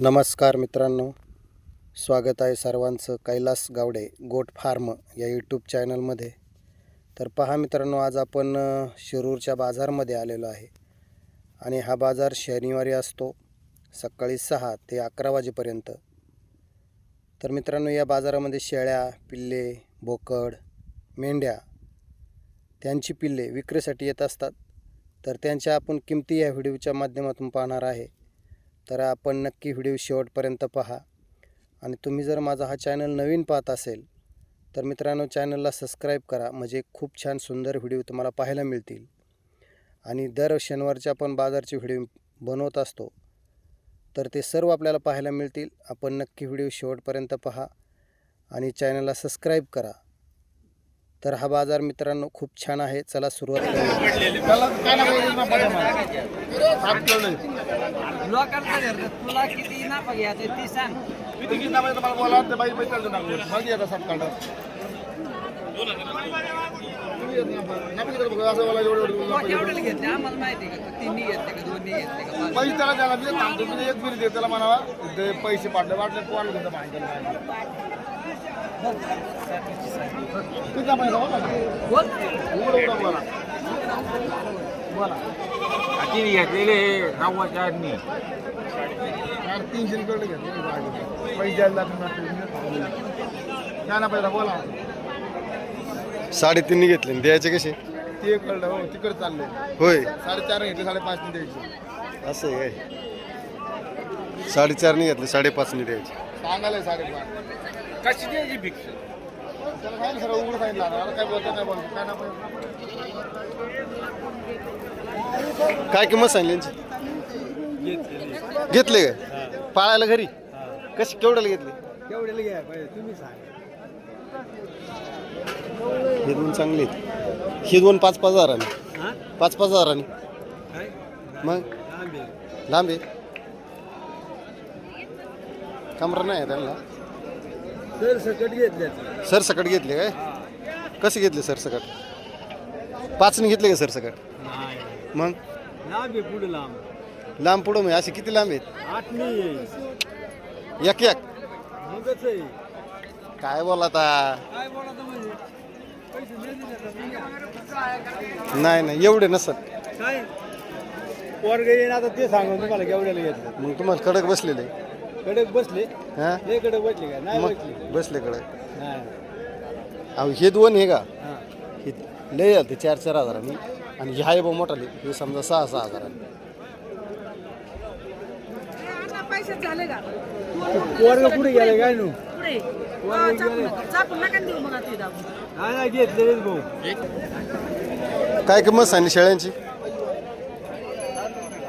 नमस्कार मित्रांनो. स्वागत आहे सर्वांचं कैलास गावडे गोट फार्म या यूट्यूब चॅनलमध्ये. तर पहा मित्रांनो आज आपण शिरूरच्या बाजारमध्ये आलेलो आहे. आणि हा बाजार शनिवारी असतो सकाळी सहा ते अकरा वाजेपर्यंत. तर मित्रांनो या बाजारामध्ये शेळ्या पिल्ले बोकड मेंढ्या त्यांची पिल्ले विक्रीसाठी येत असतात. तर त्यांच्या आपण किमती या व्हिडिओच्या माध्यमातून पाहणार आहे. तर आपण नक्की व्हिडिओ शेवटपर्यंत पहा. आणि तुम्ही जर माझा हा चॅनल नवीन पाहत असेल तर मित्रांनो चॅनलला सबस्क्राईब करा. म्हणजे खूप छान सुंदर व्हिडिओ तुम्हाला पाहायला मिळतील. आणि दर शनिवारचे आपण बाजारचे व्हिडिओ बनवत असतो तर ते सर्व आपल्याला पाहायला मिळतील. आपण नक्की व्हिडिओ शेवटपर्यंत पहा. आणि चॅनलला सबस्क्राईब करा. तर हा बाजार मित्रांनो खूप छान आहे. चला सुरुवात पैसे पाठले असं त्याला तुम्ही एक दे त्याला म्हणावा ते पैसे वाटले कोण घेतं तिने घेतलेले नव्वद चारनी यार तीनशे रुपये घेतले पैसे काय ना पैसा बोला. साडेतीन घेतले आणि द्यायचे कसे? ते कळलं हो तिकडे चालले. होय. साडेचार घेतले साडेपाच ने द्यायचे. असं आहे काय? साडेचारने घेतले साडेपाचने द्यायचे. सांगायला साडेपाच. कशी द्यायची फिक्स त्याला काय नाही, सगळं उघडं सांगितलं आता काय बोलतो नाही बोलतो काय ना काय किंमत सांगली यांची? घेतले काय पाळायला घरी? कशी केवढ्याला घेतले? केवढ्याला घ्या पाहिजे तुम्ही सांगा. हे दोन चांगले आहेत. हे दोन पाच पाच हजाराने. पाच पाच हजाराने. मग? लांब आहे. कमरा नाही आहे त्यांना. सर सकट घेतले सर सकट घेतले काय? कसे घेतले सर सकट? पाचने घेतले का सर सकट? मग? लांब आहे पुढे लांब. लांब पुढं म्हणजे असे किती लांब आहेत? आठ नाही एक एक. मगच आहे. काय बोला आता? काय बोलायचं म्हणजे? पैसे नाही दिले नाही नाही एवढे नसत काय? पोरग येईन आता ते सांगून तुम्हाला केवढ्याला घेतलं. मग तुम्हाला कडक बसलेले. कडक बसले. हा? लय कडक बसले का नाही बसले. कडक. नाही. अहो हे दोन हे का? हा. हे लय आलं ते चार चार हजारांनी. आणि हे आहे बा मोठाले हे समजा सहा सहा हजारांनी पैसे झाले का? पोरग पुढे गेले काय नु? पुढे. हो, चापून नका. चापून नका देऊ मग आता इथं. आपण. नाही नाही घेतले भाऊ. काय किंमत सांगली शेळ्यांची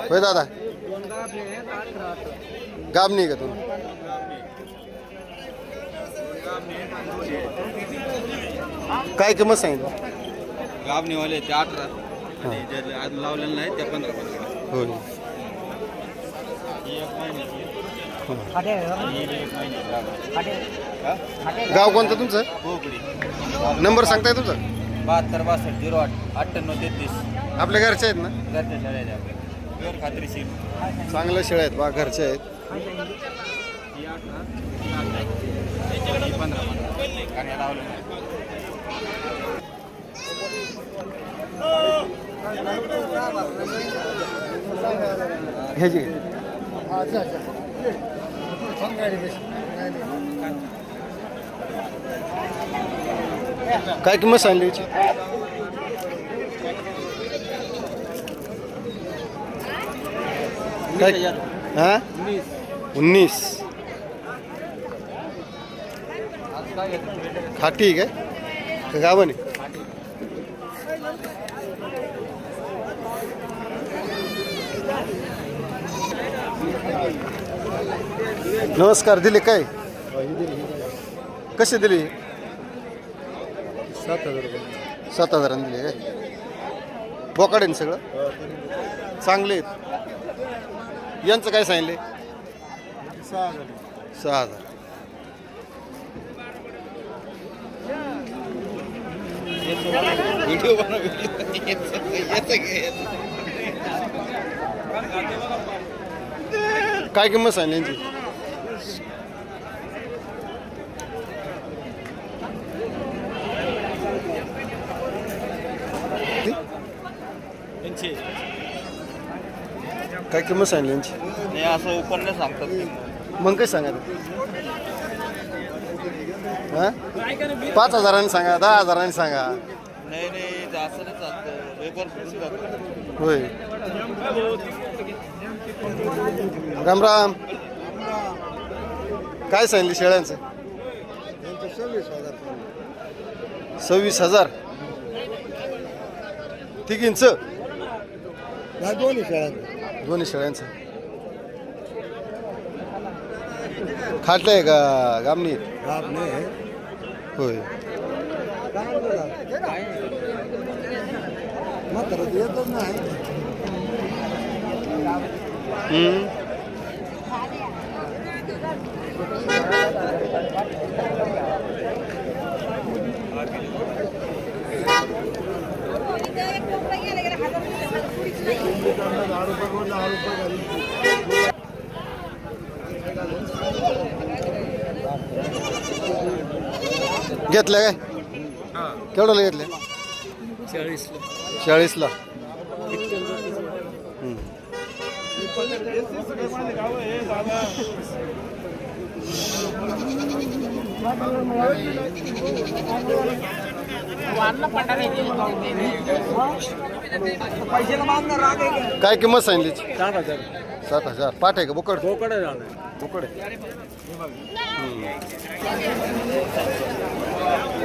होय दादा. गाब नाही का तू? काय किंमत सांगितली? गाबणीवाले ते अठरा. आणि जे आज लावलेले नाही ते पंधरा पंधरा होय. ही एक महिन्याची ही एक महिन्याची गाव कोणतं तुमचं? पोकडी नंबर सांगताय तुमचा? बहात्तर बासष्ट झिरो आठ अठ्ठ्याण्णव तेहतीस. आपल्या घरचे आहेत ना? घरच्या शाळेत आपल्या. खात्रीशीर. चांगल्या शेळ्या आहेत बा घरचे आहेत. ह्याची. अच्छा अच्छा काय किंमत सांगली काय? हा? उन्नीस। खाटी काय? का गावाने नमस्कार दिले काय? कसे दिले? सात हजार सात हजारांनी दिले काय? बोकाडे ना सगळं? चांगले आहेत. यांचं काय सांगितले? सहा हजार. सहा व्हिडिओ काय किंमत सांगली यांची? काय किंमत सांगली यांची? नाही असं उपन्यास सांगतात मग काय सांगा हां? पाच हजारांनी सांगा दहा हजारांनी सांगा. नाही नाही नाही चालतं. जातं होय. राम राम. काय सांगली शेळ्यांचं? सव्वीस हजार. तिघींच दोन्ही शाळा दोन्ही शेळ्यांचं. खाटलंय का गामणी होय येतच नाही हम्म. दहा रुपये रोज दहा रुपये घाली घेतलं काय? केवढ्याला घेतलं? चाळीसला. हम्म. काय किंमत सांगितली? साठ हजार. सात हजार. पाठ आहे का? बोकड? बोकडे झालं बोकड आहे.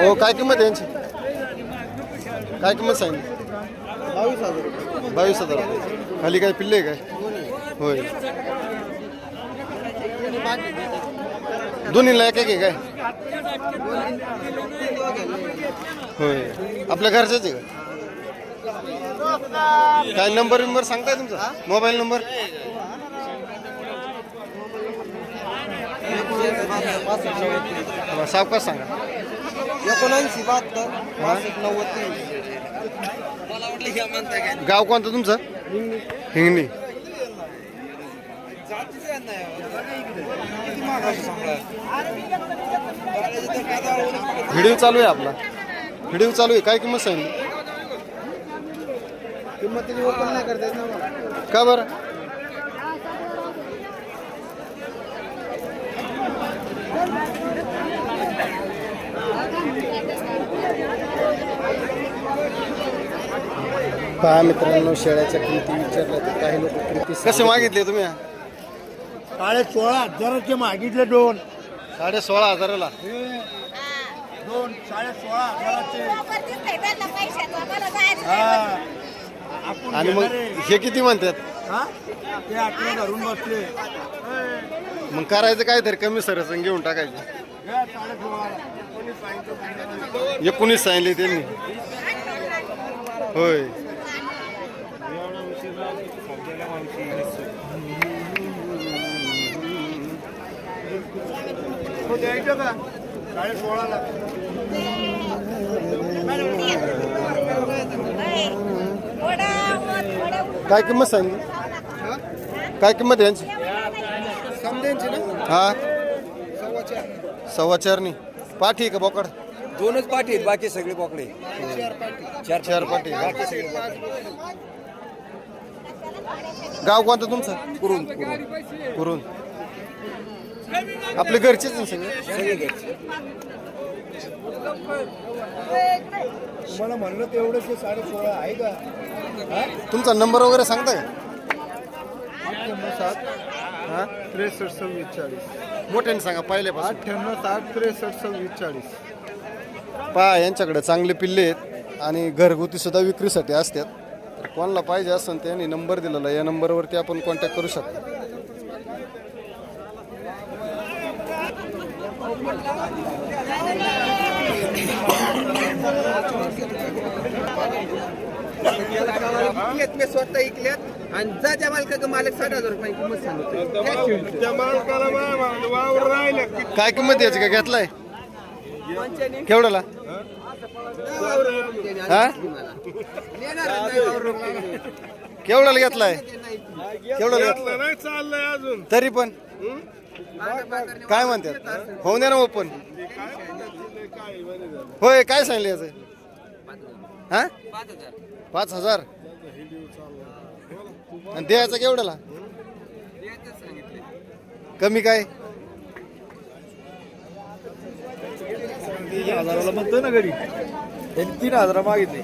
हो काय किंमत आहे यांची? काय किंमत सांगितली? बावीस हजार बावीस हजार खाली काय पिल्ले आहे काय? होय. दोन्हीला एक एक काय? होय. आपल्या घरच्याच आहे का? काय नंबर बिंबर सांगताय तुमचा? Mobile number? सावकाश सांगा एकोणऐंशी बहात्तर हा? नव्वद गाव कोणतं तुमचं? हिंगणी. व्हिडिओ चालू आहे आपला. व्हिडिओ चालू आहे. काय किंमत सांगितली? किंमत त्याची ओपन नाही करता येत ना मला. का बरं? पहा मित्रांनो शेळ्याच्या किमती विचारल्या तर काही लोक किमती कसे मागितले तुम्ही? साडे सोळा हजाराचे मागितले दोन. साडे सोळा हजाराला? दोन साडे सोळा हजाराचे. आणि मग. हे किती म्हणतात? हा? ते आकडे धरून बसले. मग करायचं काय तरी कमी सरस घेऊन टाकायचं. एकोणीस सांगितले त्यांनी. होय. द्यायचं का? साडे सोळाला. काय किंमत सांगितली? काय किंमत यांची? ना? हा. सव्वा चारनी. पाठी आहे का बोकड? दोनच पाठी आहेत बाकी सगळे बोकडे. चार चार पाठी. गाव कोणतं तुमचं? कुरून कुरून आपले घरचेच ना सगळे? मला म्हणलं तेवढंच ते साडे सोळा आहे का? तुमचा नंबर वगैरे सांगता का? सात हा त्रेसष्ट सव्वीस चाळीस मोठ्याने सांगा पहिल्यापासून. अठ्ठ्याण्णव सात त्रेसष्ट सव्वीस चाळीस पहा यांच्याकडे चांगले पिल्ले आहेत आणि घरगुती सुद्धा विक्रीसाठी असतात. तर कोणाला पाहिजे असेल त्यांनी नंबर दिलेला. या नंबरवरती आपण कॉन्टॅक्ट करू शकता. मी स्वतः इकल्यात आणि जा त्या मालकाचं मालक साठ हजार रुपये किंमत सांगतो त्या मालकाला वावर राहिले. काय किंमत याची का? घेतलाय? केवढ्याला? हा? केवढ्याला घेतलाय? केवढ्याला घेतला घेतलं नाही चाललंय अजून. तरी पण? काय म्हणतात? होऊन द्या ना ओपन. होय काय सांगले याचं? हा? पाच हजार. आणि द्यायचं केवढ्याला? कमी काय? हजाराला म्हणतोय ना घरी. त्यांनी तीन हजार मागितले.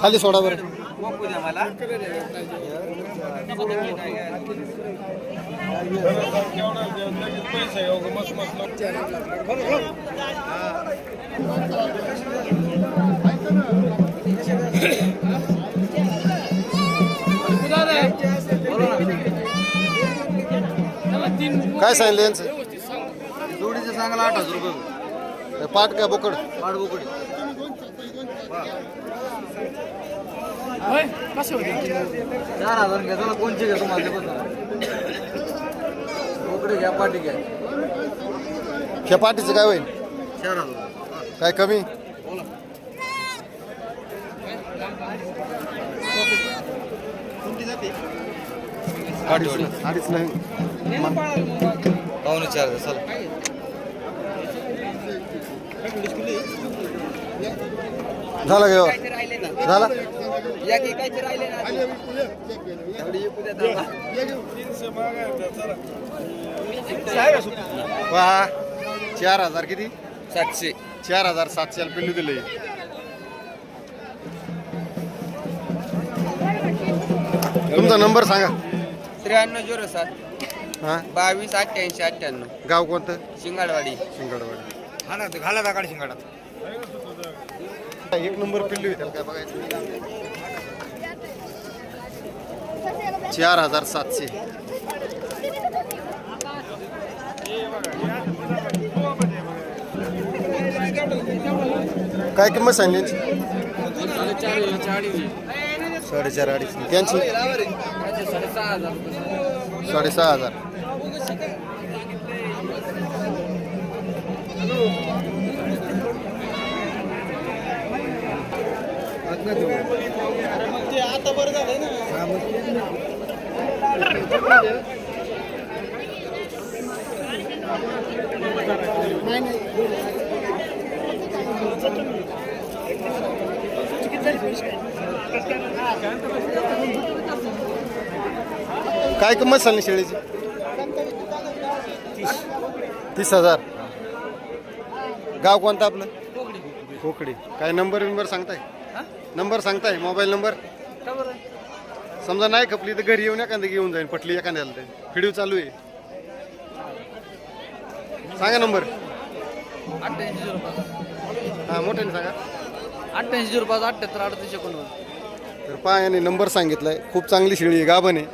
खाली सोडा बरं. मोकू द्या मला. काय सांगितलं यांचं? जोडीचे सांगायला आठ हजार रुपये. पाट काय बोकड? आठ बोकडी. चार हजार घ्या चला कोणचे घ्या तुम्हाला ते बघा. बोकडे घ्या पाठी घ्या. ह्या पाटीचं काय होईल? चार हजार. काय कमी? अडीच नाही. चार हजार चला. झाला घेऊ ना. झाला? राहिले ना. वा चार हजार किती? सातशे. चार हजार सातशे पिल्लू दिले तुमचा नंबर सांगा. त्र्याण्णव झिरो सात. हा? बावीस अठ्ठ्याऐंशी अठ्ठ्याण्णव. गाव कोणतं? शिंगाडवाडी. शिंगडवाडी. घाला दाकाड शिंगाडा एक नंबर पिल्लू त्याला काय बघायचं? चार हजार सातशे काय किंमत सांगण्याची साडेचार अडीच. त्यांची? साडेसहा हजार. काय किंमत सांगली शेळीची? तीस. हजार. गाव कोणतं आपलं? कोकडी. काय नंबर बिंबर सांगताय? नंबर सांगताय? Mobile number? समजा नाही खपली तर घरी येऊन एखादं घेऊन जाईन पटली एखाद्याला ते व्हिडिओ चालू आहे. सांगा नंबर. अठ्ठ्याऐंशी झिरो पाच. हां मोठ्याने सांगा. अठ्ठ्याऐंशी झिरो पाच अठ्ठ्याहत्तर अडतीस एकोणनव्वद. तर पहा याने नंबर सांगितलाय. खूप चांगली शेळी आहे गाभण आहे.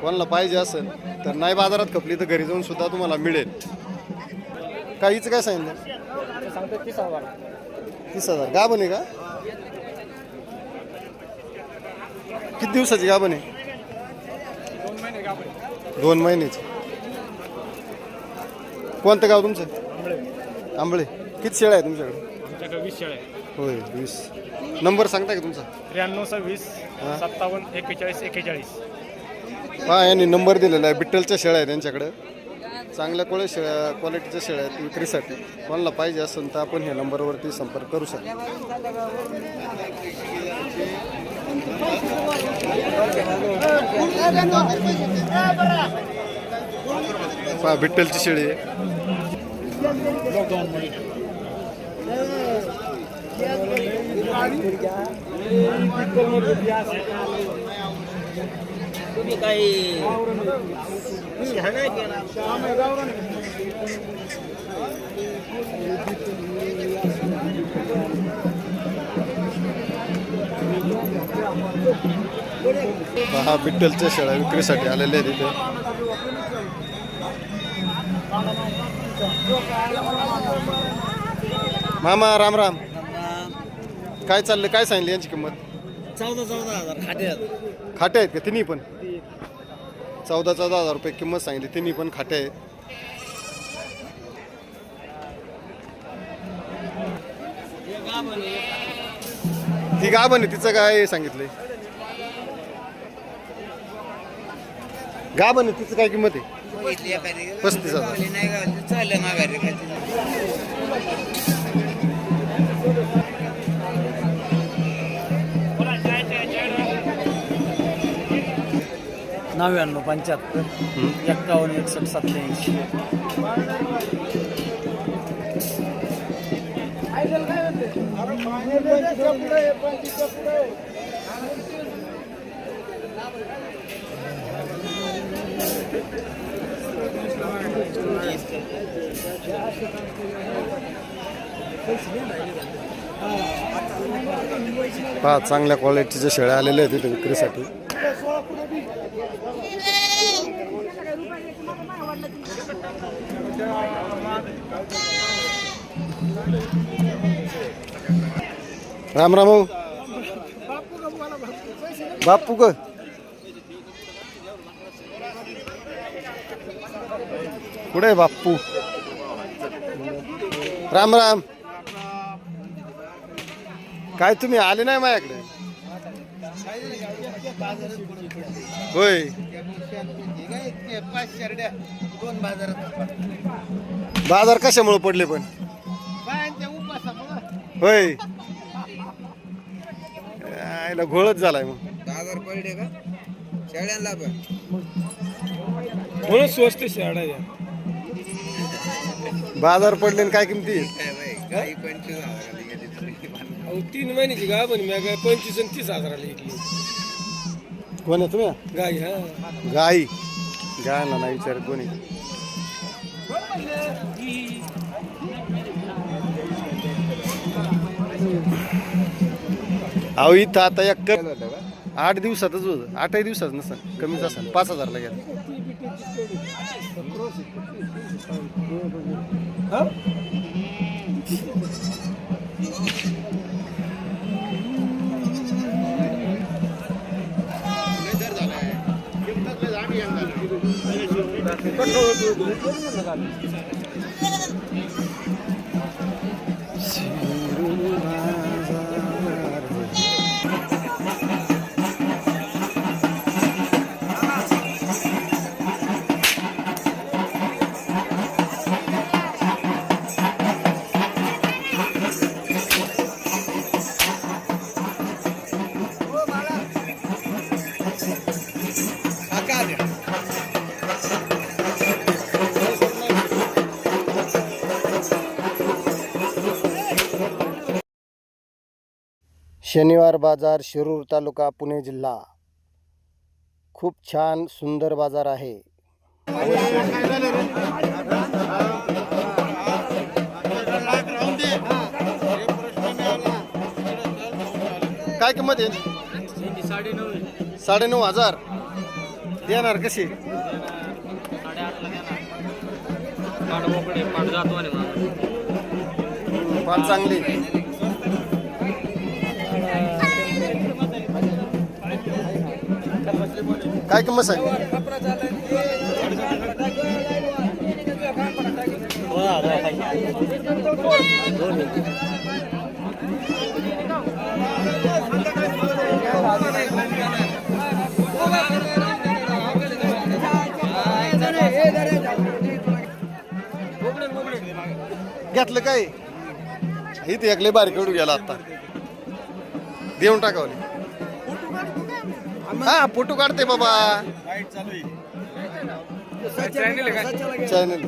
कोणाला पाहिजे असेल तर नाही बाजारात खपली तर घरी जाऊन सुद्धा तुम्हाला मिळेल. काहीच काय सांगितलं? तीस हजार. गाभण आहे का? किती दिवसाची गाभण आहे? दोन महिन्याची. कोणतं गाव तुमचं? आंबळे. किती शेळ्या आहे तुमच्याकडे? वीस शेळ्या आहे होय वीस. नंबर सांगता का तुमचा? त्र्याण्णव सव्वीस हा. सत्तावन्न एक्केचाळीस एक्केचाळीस. हा यांनी नंबर दिलेला आहे. बिट्टलच्या शेळ्या आहेत त्यांच्याकडं चांगल्या कोळे शेळ्या क्वालिटीच्या शेळ्या आहेत विक्रीसाठी. कोणाला पाहिजे असेल तर आपण ह्या नंबरवरती संपर्क करू शकतो. पहा बिट्टलची शेळी आहे. पहा बिट्टलच्या शेळ्या विक्रीसाठी आलेल्या आहेत इथे. मामा राम राम. काय चाललं काय सांगितलं यांची किंमत? चौदा चौदा हजार खाटे आहेत. खाटे आहेत का? तिन्ही पण? चौदा चौदा हजार रुपये किंमत सांगितली. तिन्ही पण खाटे आहेत. ती गाभण आहे तिचं काय सांगितलंय? गाभण आहे तिचं काय किंमत आहे? पस्तीस हजार. नव्याण्णव पंच्याहत्तर एक्कावन्न एकसष्ट सत्याऐंशी पहा चांगल्या क्वालिटीच्या शेळ्या आलेल्या आहेत तिथे विक्रीसाठी. राम राम भाऊ. बापू ग. कुठे आहे बाप्पू राम राम. काय तुम्ही आले नाही माझ्याकडे? होय. बाजार कशामुळे पडले पण? होय. आईला घोळच झालाय मग. बाजार पडले का? शेळ्यांना पण. म्हणून स्वस्त शेळ्या बाजार पडले आणि काय किमती काय बाई काही पंचवीस हजाराला गेली. अहो तीन महिन्याची गाय पण मी काय पंचवीस आणि तीस हजाराला विकली. कोण आहे तुम्ही? गाय हा. गाई. गायला नाही विचारत कोणी. अहो इथं आता एक कर आठ दिवसातच होत. आठही दिवसात नसेल. कमीच असं पाच हजारला घ्या शनिवार बाजार शिरूर तालुका पुणे जिल्हा. खूप छान सुंदर बाजार आहे. काय किंमत आहे? साडेनऊ हजार. देणार कशी? पाच चांगली. काय किंमत सांग घेतलं काय? इथे एकले बारीक उडू गेला आता. देऊन टाकावले. हा फोटो काढते बाबा. चॅनल